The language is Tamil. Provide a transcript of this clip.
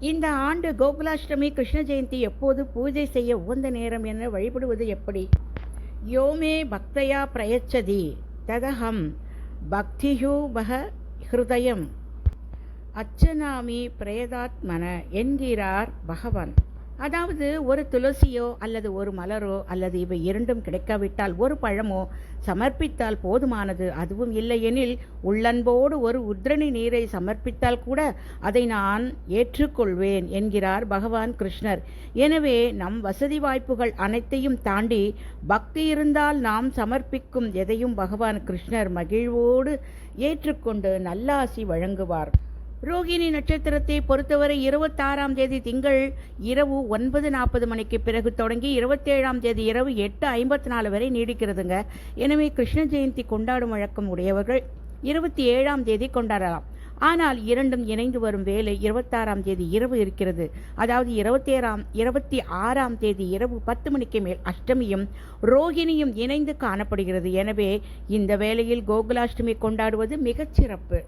இந்த ஆண்டு கோகுலாஷ்டமி கிருஷ்ண ஜெயந்தி எப்போது பூஜை செய்ய உகந்த நேரம் என வழிபடுவது எப்படி? யோமே பக்தயா பிரயச்சதி ததஹம் பக்தியூபக ஹிருதயம். அச்சனாமி பிரயதாத்மன என்கிறார் பகவான். அதாவது ஒரு துளசியோ அல்லது ஒரு மலரோ அல்லது இவை இரண்டும் கிடைக்காவிட்டால் ஒரு பழமோ சமர்ப்பித்தால் போதுமானது அதுவும் இல்லையெனில் உள்ளன்போடு ஒரு உத்ரணி நீரை சமர்ப்பித்தால் கூட அதை நான் ஏற்றுக்கொள்வேன் என்கிறார் பகவான் கிருஷ்ணர். எனவே நம் வசதி வாய்ப்புகள் அனைத்தையும் தாண்டி பக்தி இருந்தால் நாம் சமர்ப்பிக்கும் எதையும் பகவான் கிருஷ்ணர் மகிழ்வோடு ஏற்றுக்கொண்டு நல்லாசி வழங்குவார். ரோகிணி நட்சத்திரத்தை பொறுத்தவரை இருபத்தாறாம் தேதி திங்கள் இரவு ஒன்பது நாற்பது மணிக்கு பிறகு தொடங்கி இருபத்தேழாம் தேதி இரவு எட்டு ஐம்பத்தி நாலு வரை நீடிக்கிறதுங்க. எனவே கிருஷ்ண ஜெயந்தி கொண்டாடும் வழக்கம் உடையவர்கள் இருபத்தி ஏழாம் தேதி கொண்டாடலாம். ஆனால் இரண்டும் இணைந்து வரும் வேலை இருபத்தாறாம் தேதி இரவு இருக்கிறது. அதாவது இருபத்தேறாம் இருபத்தி ஆறாம் தேதி இரவு பத்து மணிக்கு மேல் அஷ்டமியும் ரோகிணியும் இணைந்து காணப்படுகிறது. எனவே இந்த வேளையில் கோகுலாஷ்டமி கொண்டாடுவது மிகச் சிறப்பு